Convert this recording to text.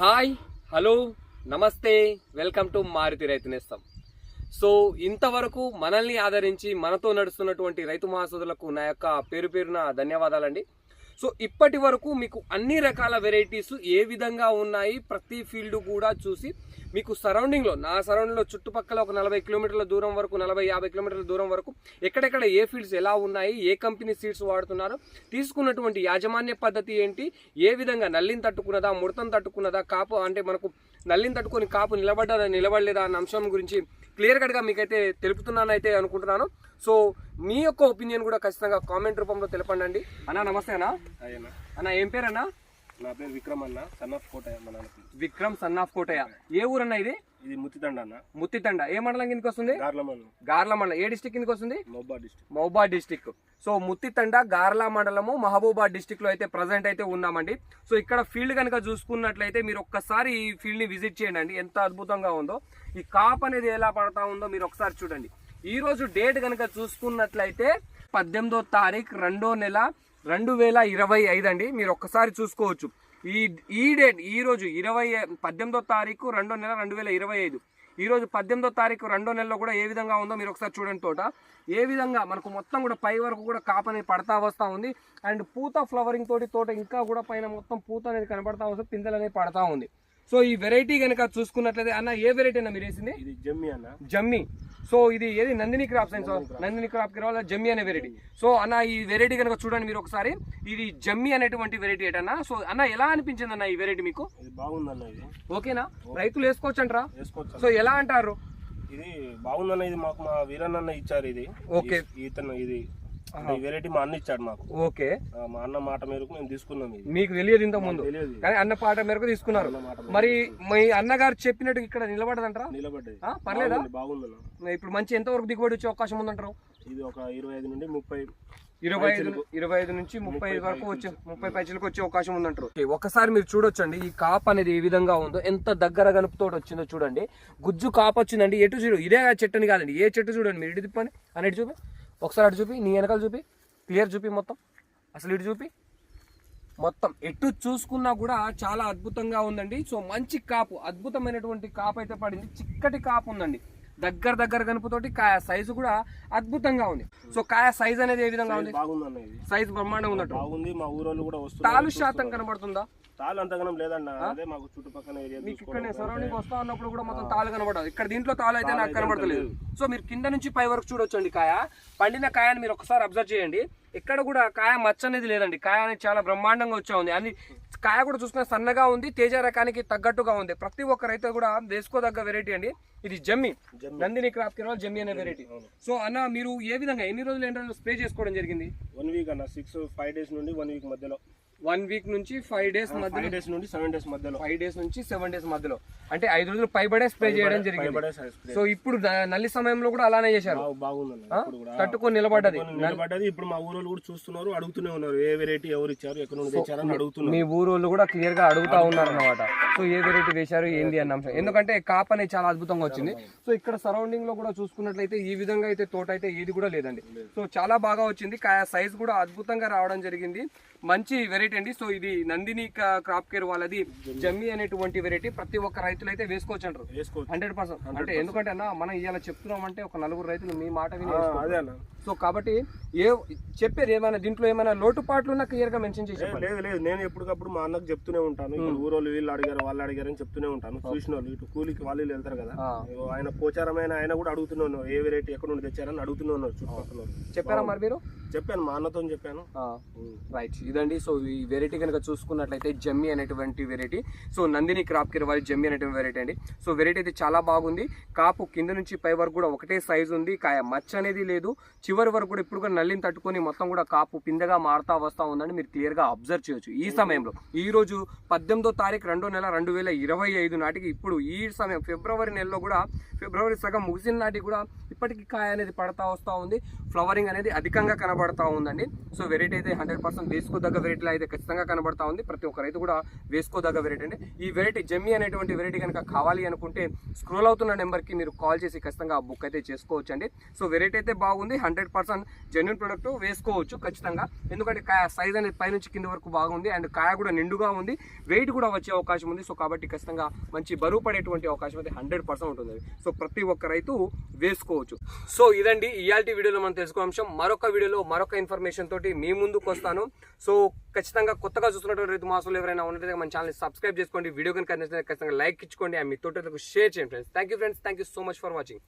Hi hello నమస్తే welcome to Maruthi Raithu Nestham. So ఇంతవరకు మనల్ని ఆదరించి మనతో నడుస్తున్నటువంటి రైతు మహాసోదరులకు నా యొక్క పేరు పేరున ధన్యవాదాలండి. సో ఇప్పటి వరకు మీకు అన్ని రకాల వెరైటీస్ ఏ విధంగా ఉన్నాయి ప్రతి ఫీల్డ్ కూడా చూసి మీకు సరౌండింగ్లో నా సరౌండింగ్లో చుట్టుపక్కల ఒక నలభై కిలోమీటర్ల దూరం వరకు నలభై యాభై కిలోమీటర్ల దూరం వరకు ఎక్కడెక్కడ ఏ ఫీల్డ్స్ ఎలా ఉన్నాయి ఏ కంపెనీ సీడ్స్ వాడుతున్నారు తీసుకున్నటువంటి యాజమాన్య పద్ధతి ఏంటి ఏ విధంగా నల్లిని తట్టుకున్నదా ముడతను తట్టుకున్నదా కాపు అంటే మనకు నల్లిని తట్టుకొని కాపు నిలబడ్డదా నిలబడలేదా అన్న అంశం గురించి క్లియర్ కట్గా మీకైతే తెలుపుతున్నానైతే అనుకుంటున్నాను. సో మీ యొక్క ఒపీనియన్ కూడా ఖచ్చితంగా కామెంట్ రూపంలో తెలపండి అన్న నమస్తే అన్న. అయ్యన్న అన్న. ఏం పేరన్నా? నా పేరు విక్రమ్ అన్న son of Kotaiah Vikram son of Kotaiah. ఏ ఊరన్నా ఇది? ఇది ముత్తిదండ అన్న. ముత్తితండ ఏ మండలం కిందకి వస్తుంది? గార్ల మండలం. ఏ డిస్టిక్ కిందకి వస్తుంది? మోబా డిస్ట్రిక్ట్ మహబూబా డిస్టిక్. సో ముత్తితండ గార్లా మండలము మహబూబా డిస్టిక్లో అయితే ప్రజెంట్ అయితే ఉన్నామండి. సో ఇక్కడ ఫీల్డ్ కనుక చూసుకున్నట్లయితే మీరు ఒక్కసారి ఈ ఫీల్డ్ని విజిట్ చేయండి. ఎంత అద్భుతంగా ఉందో. ఈ కాప్ అనేది ఎలా పడతా ఉందో మీరు ఒకసారి చూడండి. ఈ రోజు డేట్ కనుక చూసుకున్నట్లయితే పద్దెనిమిదో తారీఖు రెండో నెల రెండు వేల ఇరవై ఐదు అండి. మీరు ఒక్కసారి చూసుకోవచ్చు. ఈ ఈ డేట్ ఈ రోజు ఇరవై పద్దెనిమిదో తారీఖు రెండో నెల రెండు వేల ఇరవై ఐదు. ఈ రోజు పద్దెనిమిదో తారీఖు రెండో నెలలో కూడా ఏ విధంగా ఉందో మీరు ఒకసారి చూడండి తోట. ఏ విధంగా మనకు మొత్తం కూడా పై వరకు కూడా కాప్ అనేది పడతా వస్తూ ఉంది. అండ్ పూత ఫ్లవరింగ్ తోటి తోట ఇంకా కూడా పైన మొత్తం పూత అనేది కనబడతా వస్తుంది పిందెలు అనేది పడతా ఉంది. సో ఈ వెరైటీ కనుక చూసుకున్నట్లయితే అన్న ఏ వెరైటీ అన్న మీరు వేసింది? ఇది జమ్మి అన్న. జమ్మి. సో ఇది ఏది? నందిని క్రాప్ సైన్స్ నందిని క్రాప్కి రావాలి? జమ్మి అనే వెరైటీ సో అన్న ఈ వెరైటీ కనుక చూడండి మీరు ఒకసారి. ఇది జమ్మి అనేటువంటి వెరైటీ ఏటన్నా. సో అన్న ఎలా అనిపించింది అన్న ఈ వెరైటీ మీకు? ఓకేనా? రైతులు వేసుకోవచ్చు. అంటారా సో ఎలా అంటారు? ఇది బాగుందన్న ఇది మాకు మా వీరన్న ఇచ్చారు ఇది. ఓకే. ఇతను ఇది వెరైటీ మా అన్న ఇచ్చాడు మాకు. ఓకే. మా అన్న మాట మేరకు మేము తీసుకున్నాం మీకు తెలియదు ఇంత ముందు. కానీ అన్న పాట మేరకు తీసుకున్నారు. మరి మీ అన్నగారు చెప్పినట్టు ఇక్కడ నిలబడదంటారా? నిలబడ్డది. పర్లేదా? బాగుంది, ఇప్పుడు మంచి ఎంతవరకు దిగుబడి వచ్చే అవకాశం ఉందంటారు? ఇది ఒక ఇరవై ఐదు నుండి ముప్పై ఇరవై ఐదు ఇరవై ఐదు నుంచి ముప్పై ఐదు వరకు వచ్చే ముప్పై పైచలకు వచ్చే అవకాశం ఉందంటారు. ఒకసారి మీరు చూడొచ్చండి ఈ కాప్ అనేది ఏ విధంగా ఉందో ఎంత దగ్గర గనుపుతో వచ్చిందో చూడండి. గుజ్జు కాప్ వచ్చిందండి ఎటు చూడు ఇదే చెట్టు అని కాదండి ఏ చెట్టు చూడండి మీరు ఇటు తిప్పండి అని ఇటు చూపి ఒకసారి అటు చూపి నీ వెనకాల చూపి క్లియర్ చూపి మొత్తం. అసలు ఇటు చూపి. మొత్తం ఎటు చూసుకున్నా కూడా చాలా అద్భుతంగా ఉందండి. సో మంచి కాపు అద్భుతమైనటువంటి కాపు అయితే పడింది. చిక్కటి కాపు ఉందండి. దగ్గర దగ్గర కనుపుతోటి కాయ సైజు కూడా అద్భుతంగా ఉంది. సో కాయ సైజ్ అనేది ఏ విధంగా ఉంది? ఇది. సైజ్ బ్రహ్మాండంగా ఉన్నట్టు. బాగుంది మా ఊరోళ్ళు కూడా తాలు వస్తున్నారు శాతం కనబడుతుందా? తాళ్ళు అంతగానం లేదన్న. అదే మాకు చుట్టుపక్కల ఏరియా మీకు ఇక్కడ సరౌండింగ్ వస్తా ఉన్నప్పుడు కూడా మొత్తం తాలు కనబడదు ఇక్కడ దీంట్లో తాలు అయితే నాకు కనబడతలేదు. సో మీరు కింద నుంచి పై వరకు చూడొచ్చండి కాయ. పండిన కాయని మీరు ఒకసారి అబ్జర్వ్ చేయండి. ఇక్కడ కూడా కాయ మచ్చ అనేది లేదండి. కాయ అనేది చాలా బ్రహ్మాండంగా వచ్చా ఉంది. అని కాయ కూడా చూసుకున్న సన్నగా ఉంది తేజ రకానికి తగ్గట్టుగా ఉంది. ప్రతి ఒక్క రైతు కూడా వేసుకోదగ్గ వెరైటీ అండి. ఇది జమ్మి. నందిని క్రాప్ కిరాల్ జమ్మి అనే వెరైటీ సో అన్న మీరు ఏ విధంగా ఎన్ని రోజులు ఏంటంటే స్ప్రే చేసుకోవడం జరిగింది? వన్ వీక్ అన్న సిక్స్ ఫైవ్ డేస్ నుండి వన్ వీక్ మధ్యలో. వన్ వీక్ నుంచి ఫైవ్ డేస్ మధ్యలో. ఫైవ్ డేస్ నుండి సెవెన్ డేస్ మధ్యలో. ఫైవ్ డేస్ నుంచి సెవెన్ డేస్ మధ్యలో. అంటే ఐదు రోజులు పైబడే స్ప్రే చేయడం జరిగింది. సో ఇప్పుడు నల్లి సమయంలో కూడా అలానే చేశారు. తట్టుకొని నిలబడ్డది. నిలబడ్డది. ఇప్పుడు మా ఊరోళ్ళు కూడా చూస్తున్నారు అడుగుతూనే ఉన్నారు. ఏ వెరైటీ ఎవరు ఇచ్చారు ఎక్కడ నుండి తెచ్చారని అడుగుతున్నారు. మీ ఊరు వాళ్ళు కూడా క్లియర్గా అడుగుతా ఉన్నారు అనమాట సో ఏ వెరైటీ వేశారు ఏంది అన్న అంశం. ఎందుకంటే కాప్ అనేది చాలా అద్భుతంగా వచ్చింది. సో ఇక్కడ సరౌండింగ్లో కూడా చూసుకున్నట్లయితే ఈ విధంగా అయితే తోట అయితే ఏది కూడా లేదండి. సో చాలా బాగా వచ్చింది. సైజ్ కూడా అద్భుతంగా రావడం జరిగింది. మంచి వెరైటీ అండి సో ఇది నందిని క్రాప్ కేర్ వాళ్ళది. జమ్మి అనేటువంటి వెరైటీ ప్రతి ఒక్క రైతులు అయితే వేసుకోవచ్చు అంటారు. Hundred percent. అంటే ఎందుకంటే అన్న మనం ఇవాళ చెప్తున్నాం అంటే ఒక నలుగురు రైతులు మీ మాట విని సో కాబట్టి ఏ చెప్పారు ఏమైనా దీంట్లో ఏమైనా లోటుపాట్లు ఉన్నా క్లియర్గా మెన్షన్ చేసి లేదు లేదు. నేను ఎప్పటికప్పుడు మా అన్నకు చెప్తూనే ఉంటాను. ఊరోళ్ళు వీళ్ళు అడిగారు వాళ్ళు అడిగారు అని చెప్తూనే ఉంటాను. చూసిన వాళ్ళు ఇటు కూలికి వాళ్ళు వెళ్తారు కదా. ఆయన పోచారమైన ఆయన కూడా అడుగుతూనే ఉన్నారు ఏ వెరైటీ ఎక్కడ నుండి తెచ్చారని అడుగుతూనే ఉన్నారు చుట్టుపక్కల. చెప్పారా మరి మీరు? చెప్పాను మా అన్నతో చెప్పాను. రైట్ ఇదండి. సో ఈ వెరైటీ కనుక చూసుకున్నట్లయితే జమ్మి అనేటువంటి వెరైటీ సో నందిని క్రాప్ కిర్ జమ్మి అనేటువంటి వెరైటీ అండి. సో వెరైటీ అయితే చాలా బాగుంది. కాపు కింద నుంచి పై వరకు కూడా ఒకటే సైజు ఉంది. కాయ మచ్చ అనేది లేదు. చివరి వరకు కూడా ఇప్పుడు కూడా నల్లిని తట్టుకొని మొత్తం కూడా కాపు పిందగా మారుతా వస్తూ ఉందని మీరు క్లియర్గా అబ్జర్వ్ చేయొచ్చు. ఈ సమయంలో ఈ రోజు పద్దెనిమిదో తారీఖు రెండో నెల రెండు వేల ఇరవై ఐదు నాటికి ఇప్పుడు ఈ సమయం ఫిబ్రవరి నెలలో కూడా ఫిబ్రవరి సగం ముగిసిన నాటికి కూడా ఇప్పటికీ కాయ అనేది పడతా వస్తూ ఉంది. ఫ్లవరింగ్ అనేది అధికంగా కనబడతా ఉందండి. సో వెరైటీ అయితే హండ్రెడ్ పర్సెంట్ తీసుకోదగ్గ వెరైటీలో అయితే ఖచ్చితంగా కనబడతా ఉంది. ప్రతి ఒక్క రైతు కూడా వేసుకోదగ్గ వెరైటీ అండి. ఈ వెరైటీ జమ్మి అనేటువంటి వెరైటీ కనుక కావాలి అనుకుంటే స్క్రోల్ అవుతున్న నెంబర్కి మీరు కాల్ చేసి ఖచ్చితంగా ఆ బుక్ అయితే చేసుకోవచ్చు అండి సో వెరైటీ అయితే బాగుంది. హండ్రెడ్ పర్సెంట్ జెన్యున్ ప్రొడక్ట్ వేసుకోవచ్చు ఖచ్చితంగా. ఎందుకంటే కాయ సైజ్ అనేది పైనుంచి కింద వరకు బాగుంది. అండ్ కాయ కూడా నిండుగా ఉంది. వెయిట్ కూడా వచ్చే అవకాశం ఉంది. సో కాబట్టి ఖచ్చితంగా మంచి బరువు పడేటువంటి అవకాశం అయితే హండ్రెడ్ పర్సెంట్ ఉంటుంది. సో ప్రతి ఒక్క రైతు వేసుకోవచ్చు. సో ఇదండి ఇయాల్టీ వీడియోలో మనం తెలుసుకో అంశం. మరొక వీడియోలో మరొక ఇన్ఫర్మేషన్ తోటి మీ ముందుకు వస్తాను. సో ఖచ్చితంగా కొత్తగా చూస్తున్నటువంటి రైతు మాసాలు ఎవరైనా ఉన్నట్లయితే మన ఛానల్ సబ్స్క్రైబ్ చేసుకోండి. వీడియో కనుక ఖచ్చితంగా లైక్ ఇచ్చుకోండి. అండ్ మీ తోటి షేర్ చేయండి friends thank you friends thank you so much for watching